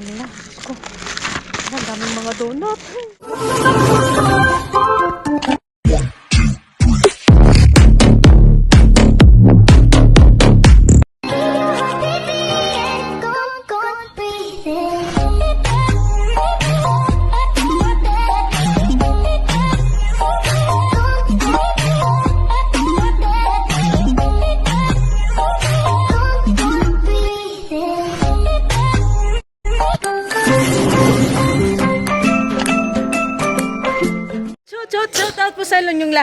Hala, ko. Ang daming mga donut.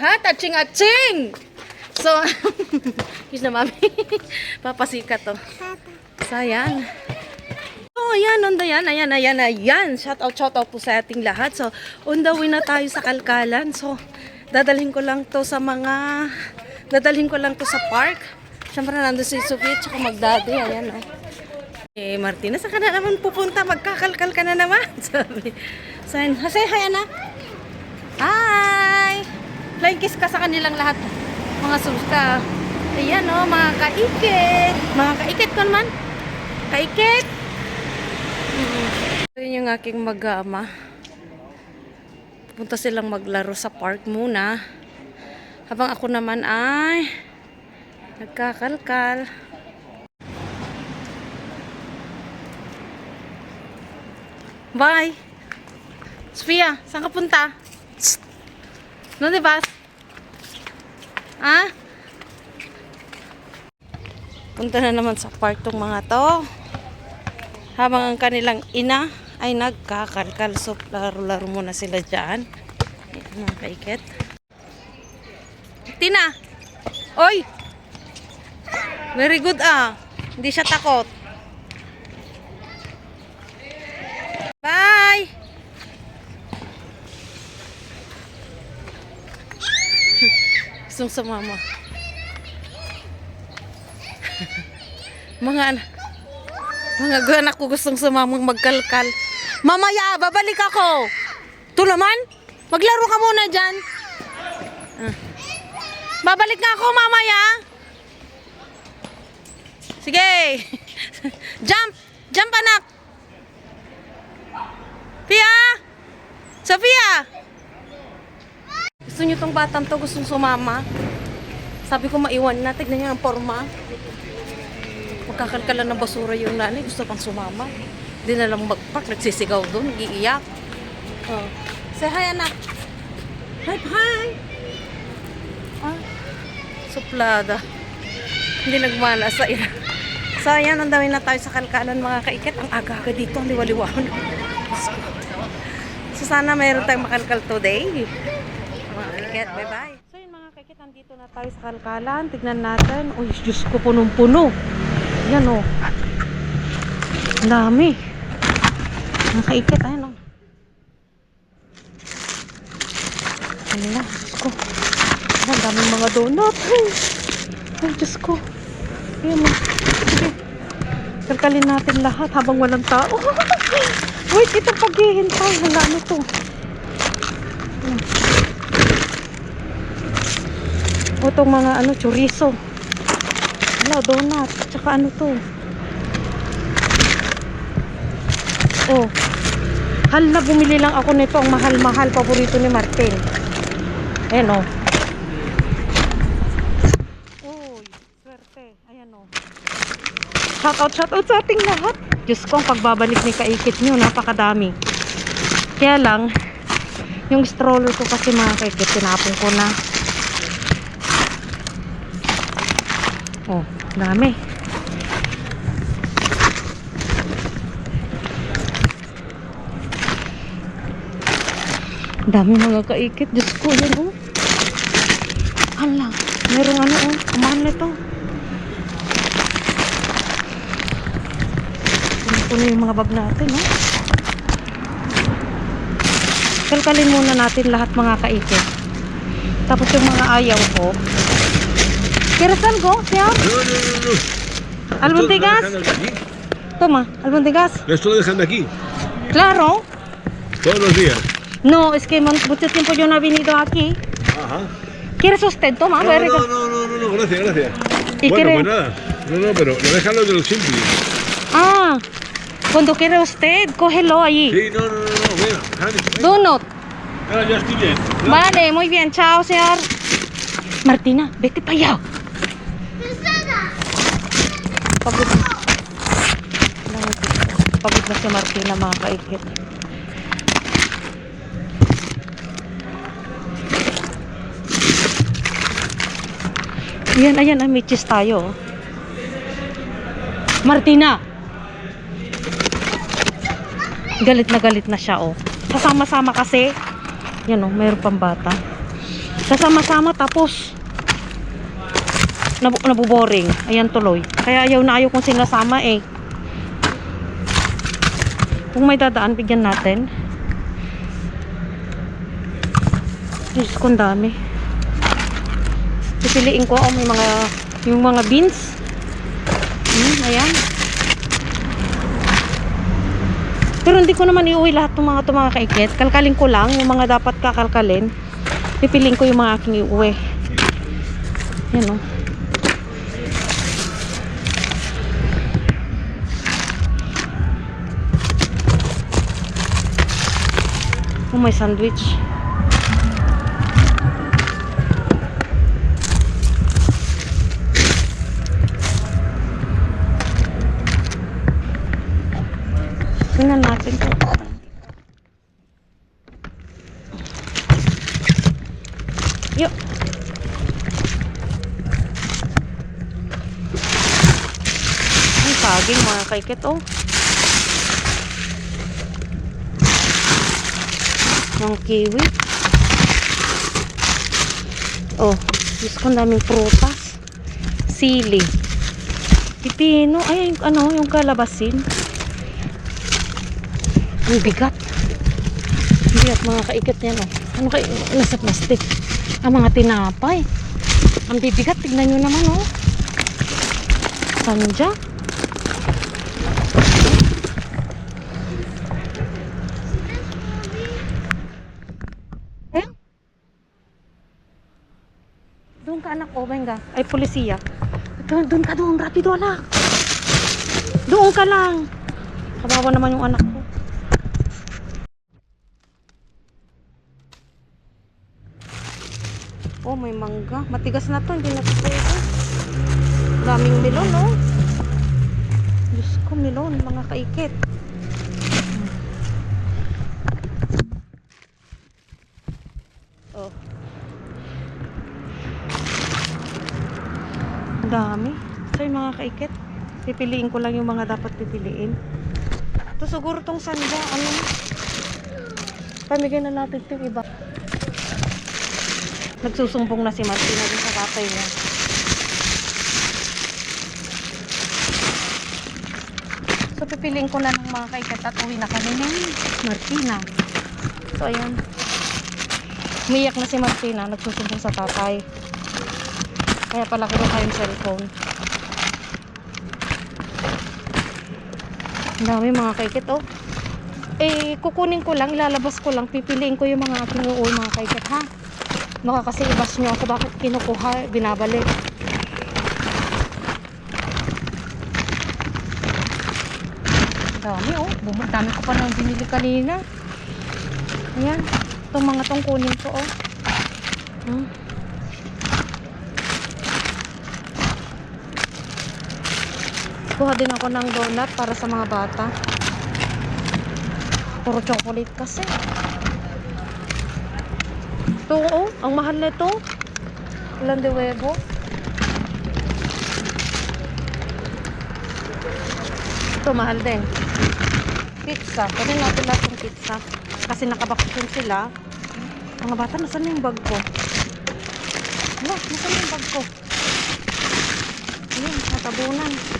lahat. Aching, aching! So, yun na mami. Papasikat to. So, ayan. Ayan, on the yan, ayan, ayan, ayan. Shout out, shout out po sa ating lahat. So, on the way na tayo sa Kalkalan. So, dadalhin ko lang to sa mga, dadalhin ko lang to sa park. Siyempre, nandun si Sophie at saka magdadi. Ayan, oh. Eh, Martina, saan na naman pupunta? Magkakalkal ka na naman. Sabi. So, ayan. Say hi, anak. Hi! Flying kiss ka sa kanilang lahat. Mga suska. Ayan o, mga kaikit. Mga kaikit ko naman. Kaikit. Mm. Ito yung aking mag-ama. Punta silang maglaro sa park muna. Habang ako naman ay nagkakalkal. Bye! Sofia, saan ka punta? Di ba? Ha? Punta na naman sa park tong mga to. Habang ang kanilang ina ay nagkakalkal. So, laro-laro muna sila dyan. Ito mga kaikit. Tina! Oy! Very good ah. Hindi siya takot. Bye! Gustong sumama. mga anak, mga anak ko gustong sumamang magkalkal. Mamaya, babalik ako. Ito naman, maglaro ka muna dyan. Ah. Babalik nga ako mamaya. Sige. Jump! Jump anak! Pia! Sophia! Gusto niyo tong batang to, gustong sumama. Sabi ko maiwan na, tignan niyo ang forma. Magkakalkalan ng basura yung nanay, gusto pang sumama. Hindi na lang magpark, nagsisigaw doon, giiyak. Oh. Say hi anak. Hi, hi! Ah, suplada. Hindi nagmana sa ina. So, ayan, ang dami na tayo sa kalkalan mga kaikit. Ang aga-aga dito, ang ko. So, sana mayroon tayong makalkal today. Kaikit, bye-bye. So, yun mga kaikit, nandito na tayo sa kalkalan. Tignan natin. Uy, Diyos ko, punong-puno. Yan, oh. Ang dami. Mga kaikit, ayan, oh. Hala, Diyos ko. Ang daming mga donut. Ay, Ay, Diyos ko. Ayan, oh. Sige. Kalkalin natin lahat habang walang tao. Wait, ito paghihintay. Hala, ano to? O, itong mga ano, chorizo. Hala, donut. Tsaka ano to? Oh. Hal na bumili lang ako nito. Ang mahal-mahal. Paborito ni Martin. Ayan, oh. Uy, swerte. Ayan, oh. Shout out, shout out sa ating lahat. Diyos ko, ang pagbabalik ni Kaikit nyo, napakadami. Kaya lang, yung stroller ko kasi mga Kaikit, tinapon ko na. Oh, dami. Dami mga kaikit. Diyos ko, yan oh. Hala, merong ano oh. Kumahan na ito. Puno yung mga bag natin oh. Kalkalin muna natin lahat mga kaikit. Tapos yung mga ayaw ko. ¿Quieres algo? ¿Te amo? No, no, no, no. ¿Albondigas? Toma, albondigas. Lo dejan de aquí Claro. todos los días. No, es que mucho tiempo yo no he venido aquí. Ajá. ¿Quieres usted? Toma, No, a no, regal- no, no, no, no, gracias, gracias. ¿Y bueno, quiere- pues nada. No, no, pero lo dejan los de los simples. Ah, Cuando quiere usted, cógelo allí. Sí, no, no, no, no, venga. Donut. Ahora ya estoy bien. Vale, muy bien. Chao, señor. Martina, vete para allá. Pagod. Pagod na si Martina, mga kaikit. Ayan, ayan, cheese tayo. Martina! Galit na galit na siya, oh. Kasama-sama kasi. Yan, oh, mayroon pang bata. Kasama-sama tapos nabu nabuboring. Ayan tuloy. Kaya ayaw na ayaw kong sinasama eh. Kung may dadaan, bigyan natin. Diyos ko, ang dami. Pipiliin ko, oh, may mga, yung mga beans. Hmm, ayan. Pero hindi ko naman iuwi lahat ng mga to mga kaikit. Kalkalin ko lang yung mga dapat kakalkalin. Pipiliin ko yung mga aking iuwi. Yan o. Oh, may sandwich. Tingnan natin kung Yuk. Ang saging mga kaikit oh. Yung kiwi. Oh, Diyos ko daming prutas. Sili. Pipino. Ay, yung, ano, yung kalabasin. Ang bigat. Bigat mga kaikit yan oh. Ano kay nasa plastic? Ang mga tinapay. Ang bibigat. Tignan nyo naman oh. Sanja. Eh? Anak oh, venga. Ay, polisiya. Doon, doon ka doon. Rapido anak. Doon ka lang. Kawawa naman yung anak ko. Oh, may mangga. Matigas na to, hindi na to pwede. Daming melon, oh. Diyos ko, melon, mga kaikit. Dami. So, yung mga kaikit, pipiliin ko lang yung mga dapat pipiliin. Ito siguro tong sanda, ano, pamigay na natin yung iba. Nagsusumbong na si Martina dun sa tatay niya. So, pipiliin ko na ng mga kaikat at uwi na kami ni Martina. So, ayan. Umiyak na si Martina. Nagsusumbong sa tatay. Kaya pala kinuha yung cellphone. Ang dami mga kaikit, oh. Eh, kukunin ko lang, ilalabas ko lang, pipiliin ko yung mga aking uuwi mga kaikit, ha? Baka kasi ibas nyo ako bakit kinukuha, binabalik. Dami oh, dami ko pa nang binili kanina. Ayan, itong mga tong kunin ko oh. Hmm. Kuha din ako ng donut para sa mga bata. Puro chocolate kasi. Ito oh, ang mahal nito. Ilan de huevo? Ito mahal din. Pizza. Kunin natin lahat yung pizza. Kasi nakabakasyon sila. Mga bata, nasan na yung bag ko? Ano, nasan na yung bag ko? Ayun, natabunan.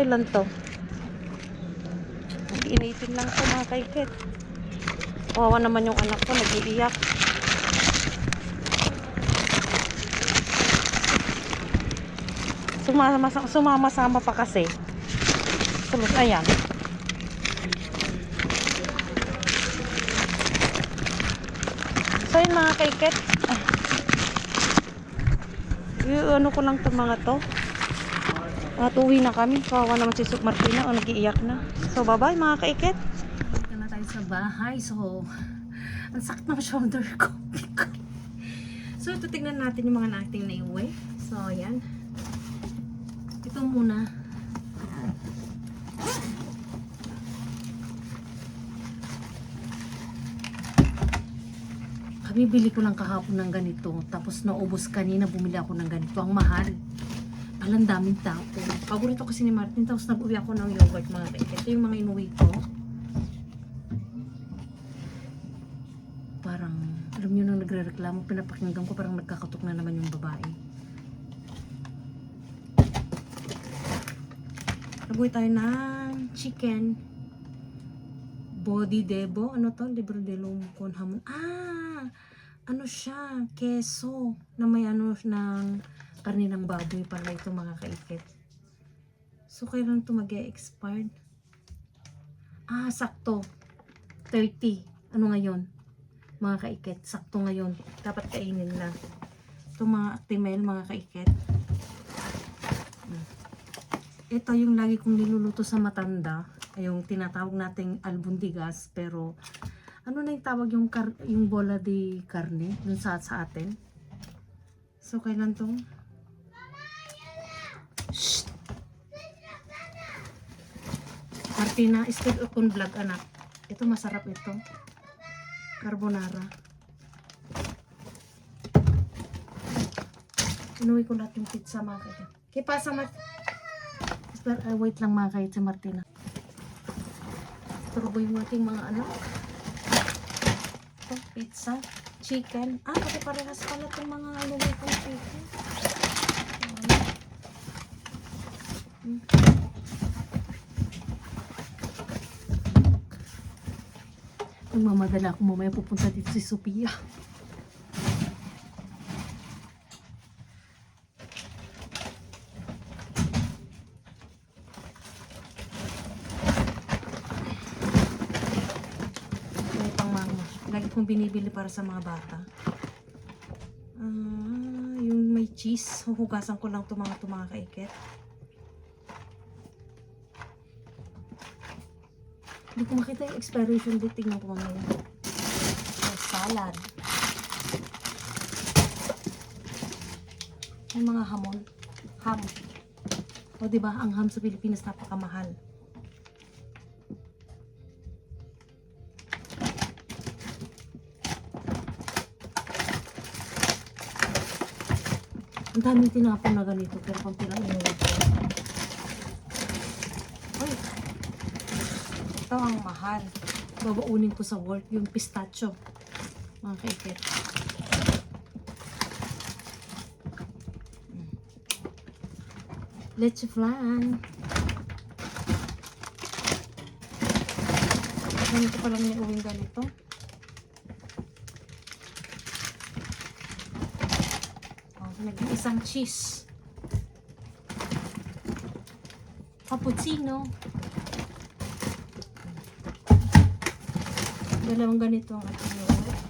Kailan to? Initin lang to mga kaikit. Kawawa naman yung anak ko, nag-iiyak. Sumama, sumama-sama pa kasi. Sulot, ayan. So yun mga kaikit. Ah, ano ko lang itong mga to. At uwi na kami. Kawawa naman si Suk Martina o nag-iiyak na. So, bye-bye mga kaikit. Dito na tayo sa bahay. So, ang sakit ng shoulder ko. so, ito natin yung mga nating naiuwi. So, ayan. Ito muna. Kabibili ko lang kahapon ng ganito. Tapos naubos kanina, bumili ako ng ganito. Ang mahal. Palang daming tao. Paborito kasi ni Martin. Tapos nag-uwi ako ng yogurt mga kaibigan. Ito yung mga inuwi ko. Parang, alam nyo nang nagre-reklamo, pinapakinggan ko parang nagkakatok na naman yung babae. Nag-uwi tayo ng chicken. Body debo. Ano to? Libro de con hamon. Ah! Ano siya? Keso. Na may ano ng karne ng baboy pala ito mga kaikit. So, kailan ito mag expired Ah, sakto. 30. Ano ngayon? Mga kaikit. Sakto ngayon. Dapat kainin na. Ito mga timel, mga kaikit. Ito yung lagi kong niluluto sa matanda. Yung tinatawag nating albundigas. Pero, ano na yung tawag yung, yung bola de carne dun sa, sa atin? So, kailan to? Martina, still open vlog anak. Ito masarap ito. Carbonara. Inuwi ko lahat yung pizza mga kaya. Kaya pasa mat... Pero, uh, wait lang mga kaya si Martina. Turbo yung ating mga anak. Ito, pizza, chicken. Ah, pati parehas pala itong mga inuwi kong chicken. Ano? Hmm. Nagmamadala ako mamaya pupunta dito si Sophia. May pang mama. Lagi kong binibili para sa mga bata. Ah, yung may cheese. Huhugasan ko lang ito mga ito mga. Hindi ko makita yung expiration date. Tingnan ko mamaya. Oh, salad. May mga hamon. Ham. O, ba Ang ham sa Pilipinas napakamahal. Ang daming tinapon na ganito, pero konti lang inuwi ko. Uy! Ito ang mahal. Babaunin ko sa work yung pistachio. Mga kaikit. Mm. Leche flan. Ganito pa lang may uwing ganito. Oh, nag-isang cheese. Cappuccino. Dalawang ganito ang ating yogurt.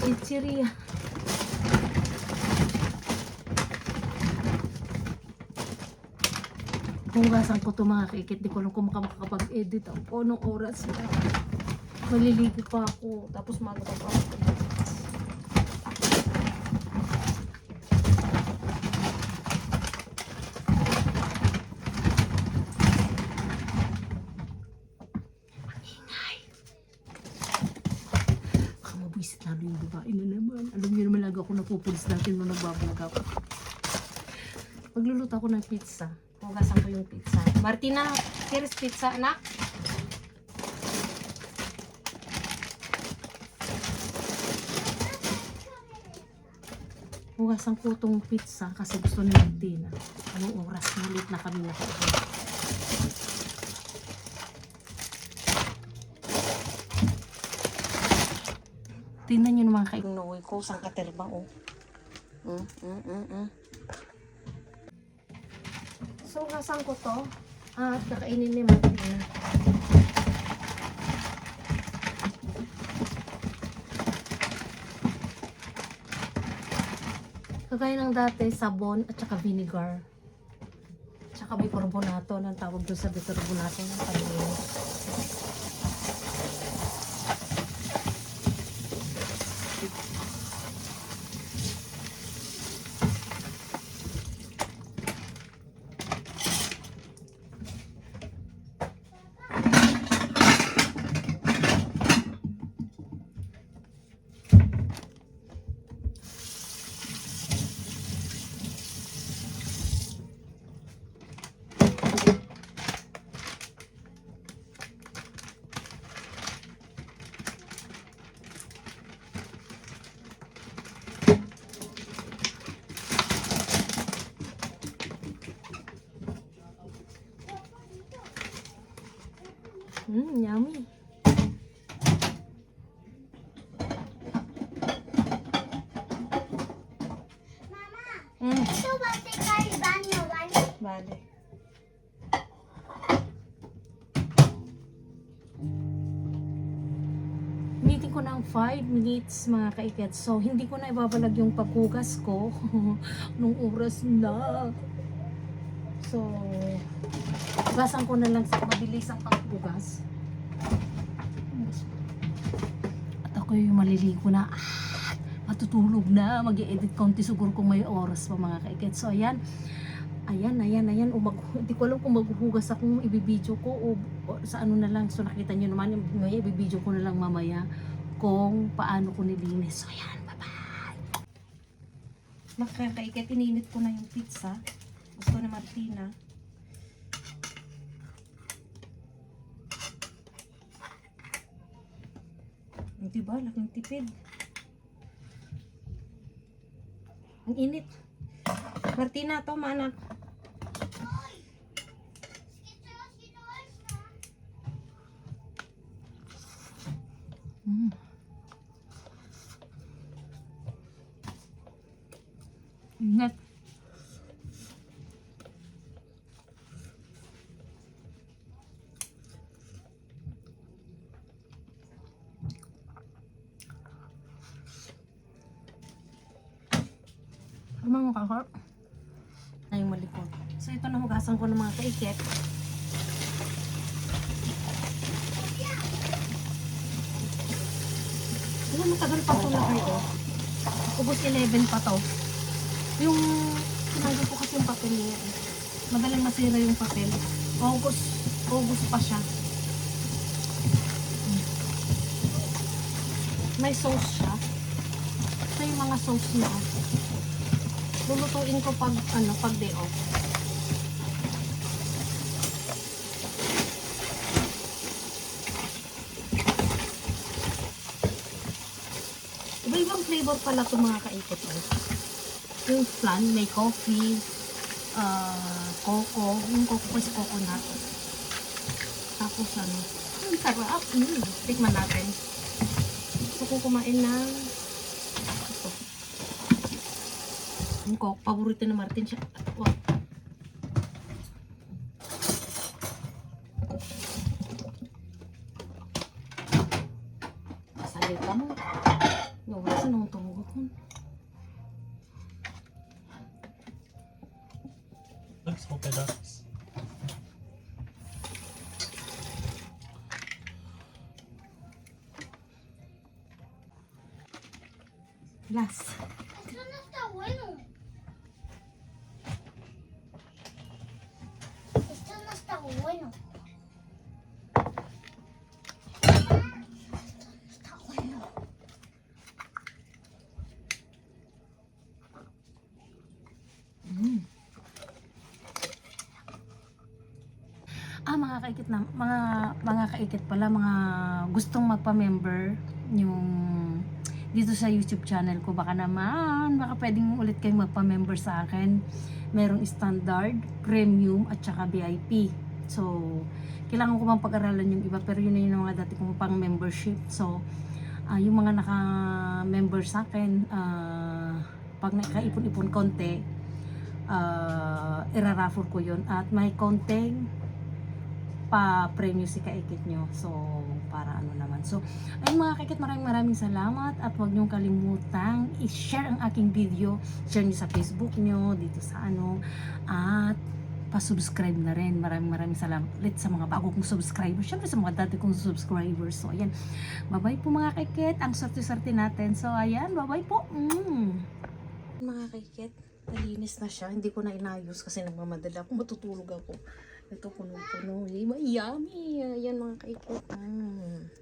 Pizzeria. Hugasan ko ito mga kaikit. Di ko lang kung makakapag-edit ako. Anong oras na. Maliligo pa ako. Tapos magawa pa ako. Baka mabwisit lalo yung babae na naman. Alam niyo naman lagi ako napupulis natin nung nagbablog ako. Magluluto ako ng pizza. Hugasan ko yung pizza. Martina, here's pizza, anak. Hugasan ko itong pizza kasi gusto ni Martina. Anong oras? Malit na kami na Tingnan nyo naman kayo. Nuwi ko, sang katerba oh. Mm, mm, mm, mm. So, hasan ko to. At kakainin ni Martina. Kagaya ng dati, sabon at saka vinegar. Tsaka bicarbonato, nang tawag doon sa bicarbonato ng pamilya. Mm, Ito ba si Caribano? Vale. Meeting ko ng 5 minutes mga kaiket. So, hindi ko na ibabalag yung paghugas ko nung oras na. So, hugasan ko na lang sa mabilis ang paghugas. At ako yung maliligo na. Ah, matutulog na. mag edit konti siguro kung may oras pa mga kaiket. So, ayan. Ayan, ayan, ayan. Umag, hindi ko alam kung maghuhugas akong ibibidyo ko o, o sa ano na lang. So nakita nyo naman, may ibibidyo ko na lang mamaya kung paano ko nilinis. So ayan, bye-bye. Makakaikat, ininit ko na yung pizza. Gusto ni Martina. Hindi ba? Laking tipid. Ang init. Martina, to anak. Mm. Mga kakar? Na yung malikot. So ito na hugasan ko ng mga kaiket. Ano matagal pa ito na kayo? Ubus 11 pa to. Yung tinanggal ko kasi yung papel niya. Madaling masira yung papel. August, August pa siya. May sauce siya. Ito yung mga sauce niya. Lulutuin ko pag ano, pag day off. Iba-ibang flavor pala itong mga kaikot ko. Yung flan, may coffee, ah, coco. Yung coco is coconut. Tapos ano, ang sarap. Mm, tikman natin. Gusto ko kumain ng ito. Coco, paborito ni Martin siya. Wow. Sabi ka mo. Yung kasi nung ko. Let's hope it does. Last. Mga kaikit na, mga, mga kaikit pala, mga gustong magpa-member yung dito sa YouTube channel ko. Baka naman, baka pwedeng ulit kayong magpa-member sa akin. Merong standard, premium, at saka VIP. So, kailangan ko pang pag-aralan yung iba, pero yun na yung mga dati kong pang membership. So, ah, yung mga naka-member sa akin, ah, pag nakaipon-ipon konti, uh, iraraffle ko yun. At may konting pa-premyo si Kaikit nyo. So, para ano naman. So, ayun mga kaikit, maraming maraming salamat at huwag niyong kalimutang i-share ang aking video. Share niyo sa Facebook niyo, dito sa ano, at pa-subscribe na rin. Maraming maraming salamat ulit sa mga bago kong subscribers. Syempre sa mga dati kong subscribers. So, ayan. Bye-bye po mga kaikit. Ang swerte-swerte natin. So, ayan. Bye-bye po. Mm. Mga kaikit, nalinis na siya. Hindi ko na inayos kasi nagmamadala ako. Matutulog ako. Ito puno-puno. Iba, yummy. Ayan mga kaikit. Mm.